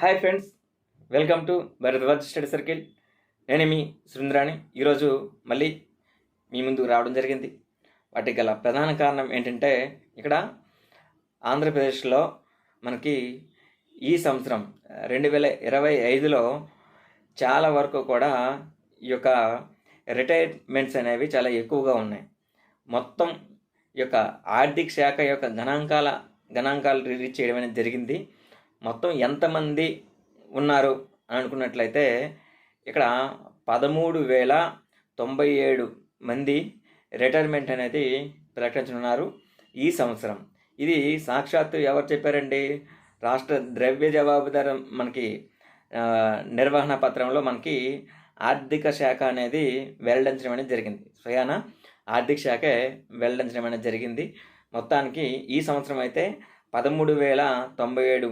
Hi friends welcome to Bharadwaj study circle నేను మీ సురేంద్రాణి. ఈరోజు మళ్ళీ మీ ముందుకు రావడం జరిగింది. వాటికి గల ప్రధాన కారణం ఏంటంటే ఇక్కడ ఆంధ్రప్రదేశ్లో మనకి ఈ సంవత్సరం రెండు వేల ఇరవై ఐదులో చాలా వరకు కూడా ఈ యొక్క రిటైర్మెంట్స్ అనేవి చాలా ఎక్కువగా ఉన్నాయి. మొత్తం ఈ యొక్క ఆర్థిక శాఖ యొక్క గణాంకాల గణాంకాలు రిలీజ్ చేయడం అనేది జరిగింది. మొత్తం ఎంతమంది ఉన్నారు అని అనుకున్నట్లయితే ఇక్కడ పదమూడు వేల తొంభై ఏడు మంది రిటైర్మెంట్ అనేది ప్రకటించనున్నారు ఈ సంవత్సరం. ఇది సాక్షాత్తు ఎవరు చెప్పారండి? రాష్ట్ర ద్రవ్య జవాబుదారు మనకి నిర్వహణ పత్రంలో మనకి ఆర్థిక శాఖ అనేది వెల్లడించడం అనేది జరిగింది. స్వయాన ఆర్థిక శాఖే వెల్లడించడం అనేది జరిగింది. మొత్తానికి ఈ సంవత్సరం అయితే పదమూడు వేల తొంభై ఏడు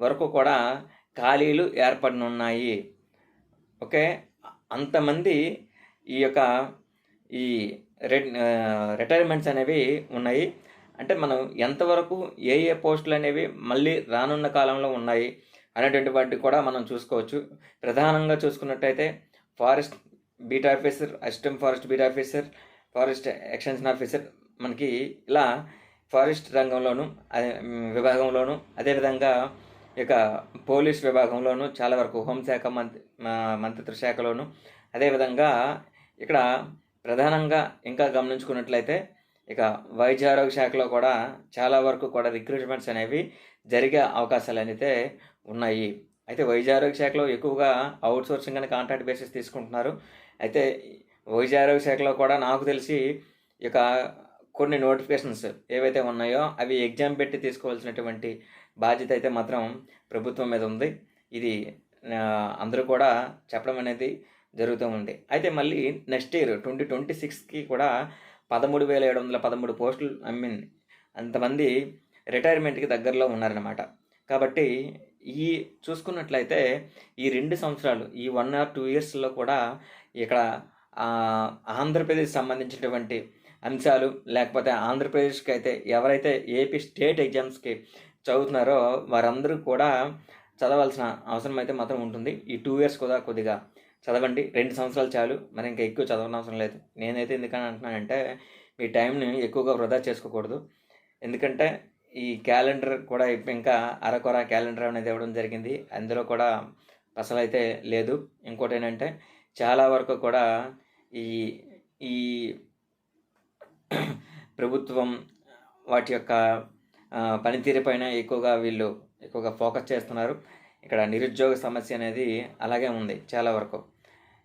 వరకు కూడా ఖాళీలు ఏర్పడనున్నాయి. ఓకే? అంతమంది ఈ యొక్క ఈ రిటైర్మెంట్స్ అనేవి ఉన్నాయి. అంటే మనం ఎంతవరకు ఏ ఏ పోస్టులు అనేవి మళ్ళీ రానున్న కాలంలో ఉన్నాయి అనేటువంటి వాటి కూడా మనం చూసుకోవచ్చు. ప్రధానంగా చూసుకున్నట్టయితే forest beat officer assistant forest beat officer forest extension officer మనకి ఇలా ఫారెస్ట్ రంగంలోను అదే విభాగంలోను అదేవిధంగా ఇక పోలీస్ విభాగంలోను చాలా వరకు హోంశాఖ మంత్రి మంత్రిత్వ శాఖలోను. అదేవిధంగా ఇక్కడ ప్రధానంగా ఇంకా గమనించుకున్నట్లయితే ఇక వైద్య ఆరోగ్య శాఖలో కూడా చాలా వరకు కూడా రిక్రూట్మెంట్స్ అనేవి జరిగే అవకాశాలు అయితే ఉన్నాయి. అయితే వైద్య ఆరోగ్య శాఖలో ఎక్కువగా అవుట్ సోర్సింగ్ అని కాంట్రాక్ట్ బేసిస్ తీసుకుంటున్నారు. అయితే వైద్య ఆరోగ్య శాఖలో కూడా నాకు తెలిసి ఇక కొన్ని నోటిఫికేషన్స్ ఏవైతే ఉన్నాయో అవి ఎగ్జామ్ పెట్టి తీసుకోవాల్సినటువంటి బాధ్యత అయితే మాత్రం ప్రభుత్వం మీద ఉంది. ఇది అందరూ కూడా చెప్పడం అనేది జరుగుతూ ఉంది. అయితే మళ్ళీ నెక్స్ట్ ఇయర్ ట్వంటీ ట్వంటీ సిక్స్కి కూడా పదమూడు వేల ఏడు వందల పదమూడు పోస్టులు ఐ మీన్ అంతమంది రిటైర్మెంట్కి దగ్గరలో ఉన్నారనమాట కాబట్టి ఈ చూసుకున్నట్లయితే ఈ రెండు సంవత్సరాలు ఈ వన్ ఆర్ టూ ఇయర్స్లో కూడా ఇక్కడ ఆంధ్రప్రదేశ్ సంబంధించినటువంటి అంశాలు లేకపోతే ఆంధ్రప్రదేశ్కి అయితే ఎవరైతే ఏపీ స్టేట్ ఎగ్జామ్స్కి చదువుతున్నారో వారందరూ కూడా చదవాల్సిన అవసరం అయితే మాత్రం ఉంటుంది. ఈ టూ ఇయర్స్ కూడా కొద్దిగా చదవండి. రెండు సంవత్సరాలు చాలు. మరి ఇంకా ఎక్కువ చదవనవసరం అవసరం లేదు. నేనైతే ఎందుకని అంటున్నానంటే మీ టైంని ఎక్కువగా వృధా చేసుకోకూడదు. ఎందుకంటే ఈ క్యాలెండర్ కూడా ఇంకా అరకొర క్యాలెండర్ అనేది ఇవ్వడం జరిగింది. అందులో కూడా అసలు అయితే లేదు. ఇంకోటి ఏంటంటే చాలా వరకు కూడా ఈ ఈ ప్రభుత్వం వాటి యొక్క ఆ, పనితీరుపైన ఎక్కువగా వీళ్ళు ఎక్కువగా ఫోకస్ చేస్తున్నారు. ఇక్కడ నిరుద్యోగ సమస్య అనేది అలాగే ఉంది చాలా వరకు.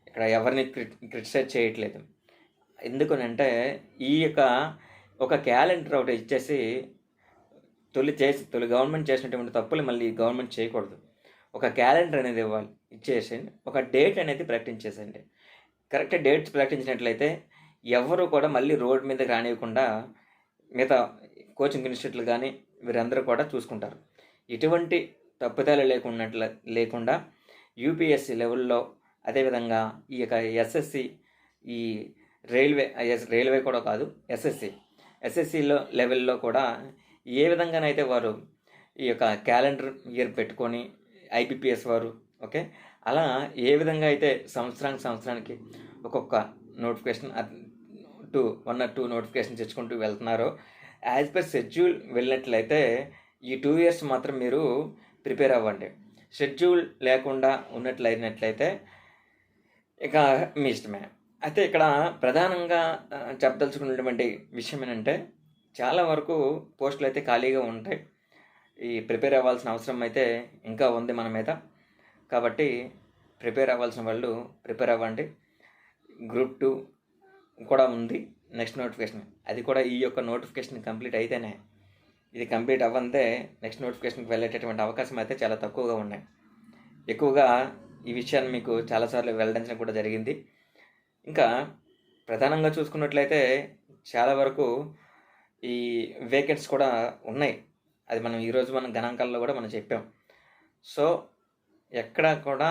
ఇక్కడ ఎవరిని క్రిటిసైజ్ చేయట్లేదు. ఎందుకనంటే ఈ యొక్క ఒక క్యాలెండర్ ఒకటి ఇచ్చేసి తొలి చేసి తొలి గవర్నమెంట్ చేసినటువంటి తప్పులు మళ్ళీ గవర్నమెంట్ చేయకూడదు. ఒక క్యాలెండర్ అనేది ఇవ్వాలి ఇచ్చేసి ఒక డేట్ అనేది ప్రకటించేసేయండి. కరెక్ట్ డేట్స్ ప్రకటించినట్లయితే ఎవరు కూడా మళ్ళీ రోడ్ మీదకి రానివ్వకుండా మిగతా కోచింగ్ ఇన్స్టిట్యూట్లు కానీ వీరందరూ కూడా చూసుకుంటారు. ఎటువంటి తప్పుదాలు లేకున్నట్లు లేకుండా యూపీఎస్సీ లెవెల్లో అదేవిధంగా ఈ యొక్క ఎస్ఎస్సి ఈ రైల్వే ఎస్ రైల్వే కూడా కాదు ఎస్ఎస్సి ఎస్ఎస్సిలో లెవెల్లో కూడా ఏ విధంగానైతే వారు ఈ యొక్క క్యాలెండర్ ఇయర్ పెట్టుకొని ఐబిపిఎస్ వారు ఓకే? అలా ఏ విధంగా అయితే సంవత్సరానికి సంవత్సరానికి ఒక్కొక్క notification two one or two notification తెచ్చుకుంటూ వెళ్తున్నారో. యాజ్ పర్ షెడ్యూల్ వెళ్ళినట్లయితే ఈ టూ ఇయర్స్ మాత్రం మీరు ప్రిపేర్ అవ్వండి. షెడ్యూల్ లేకుండా ఉన్నట్లయినట్లయితే ఇక మీ ఇష్టమే. అయితే ఇక్కడ ప్రధానంగా చెప్పదలుచుకున్నటువంటి విషయం ఏంటంటే చాలా వరకు పోస్టులు అయితే ఖాళీగా ఉంటాయి. ఈ ప్రిపేర్ అవ్వాల్సిన అవసరం అయితే ఇంకా ఉంది మన మీద. కాబట్టి ప్రిపేర్ అవ్వాల్సిన వాళ్ళు ప్రిపేర్ అవ్వండి. గ్రూప్ టూ కూడా ఉంది. నెక్స్ట్ నోటిఫికేషన్ అది కూడా ఈ యొక్క నోటిఫికేషన్ కంప్లీట్ అయితేనే ఇది కంప్లీట్ అవ్వంతే నెక్స్ట్ నోటిఫికేషన్కి వెళ్ళేటటువంటి అవకాశం అయితే చాలా తక్కువగా ఉన్నాయి. ఎక్కువగా ఈ విషయాన్ని మీకు చాలాసార్లు వెల్లడించడం కూడా జరిగింది. ఇంకా ప్రధానంగా చూసుకున్నట్లయితే చాలా వరకు ఈ వేకెంట్స్ కూడా ఉన్నాయి. అది మనం ఈరోజు మన గణాంకాల్లో కూడా మనం చెప్పాం. సో ఎక్కడ కూడా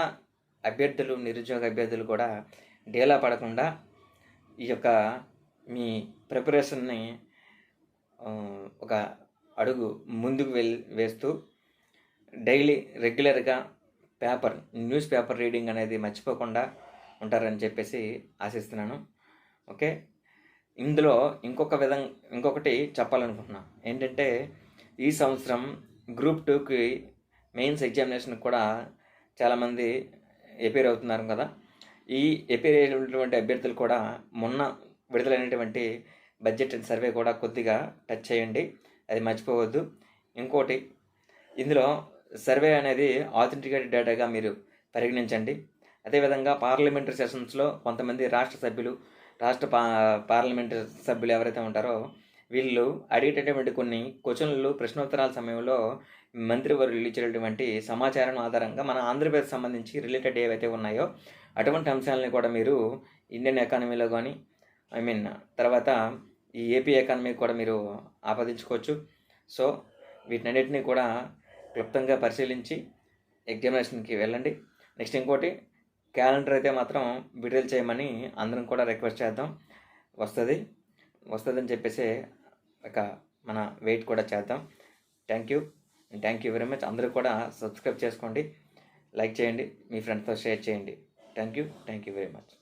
అభ్యర్థులు నిరుద్యోగ అభ్యర్థులు కూడా డేలా పడకుండా ఈ యొక్క మీ ప్రిపరేషన్ని ఒక అడుగు ముందుకు వెల్ వేస్తూ డైలీ రెగ్యులర్గా పేపర్ న్యూస్ పేపర్ రీడింగ్ అనేది మర్చిపోకుండా ఉంటారని చెప్పేసి ఆశిస్తున్నాను. ఓకే? ఇందులో ఇంకొక విధంగా ఇంకొకటి చెప్పాలనుకుంటున్నాను ఏంటంటే ఈ సంవత్సరం గ్రూప్ టూకి మెయిన్స్ ఎగ్జామినేషన్ కూడా చాలామంది ఎపేర్ అవుతున్నారు కదా? ఈ ఎపేర్ ఉన్నటువంటి అభ్యర్థులు కూడా మొన్న విడుదలైనటువంటి బడ్జెట్ సర్వే కూడా కొద్దిగా టచ్ చేయండి అది మర్చిపోవద్దు. ఇంకోటి ఇందులో సర్వే అనేది ఆథెంటికేటెడ్ డేటాగా మీరు పరిగణించండి. అదేవిధంగా పార్లమెంటరీ సెషన్స్లో కొంతమంది రాష్ట్ర సభ్యులు రాష్ట్ర పా పార్లమెంటరీ సభ్యులు ఎవరైతే ఉంటారో వీళ్ళు అడిగేటటువంటి కొన్ని క్వశ్చన్లు ప్రశ్నోత్తరాల సమయంలో మంత్రివర్యులు ఇచ్చినటువంటి సమాచారం ఆధారంగా మన ఆంధ్రప్రదేశ్ సంబంధించి రిలేటెడ్ ఏవైతే ఉన్నాయో అటువంటి అంశాలని కూడా మీరు ఇండియన్ ఎకానమీలో కానీ ఐ మీన్ తర్వాత ఈ ఏపీ ఎకానమీ కూడా మీరు ఆపాదించుకోవచ్చు. సో వీటినన్నిటినీ కూడా క్లుప్తంగా పరిశీలించి ఎగ్జామినేషన్కి వెళ్ళండి. నెక్స్ట్ ఇంకోటి క్యాలెండర్ అయితే మాత్రం విడుదల చేయమని అందరం కూడా రిక్వెస్ట్ చేద్దాం. వస్తుంది. వస్తుందని చెప్పేసి ఒక మన వెయిట్ కూడా చేద్దాం. Thank you thank you very much అందరూ కూడా సబ్స్క్రైబ్ చేసుకోండి. లైక్ చేయండి. మీ ఫ్రెండ్స్తో షేర్ చేయండి. Thank you thank you very much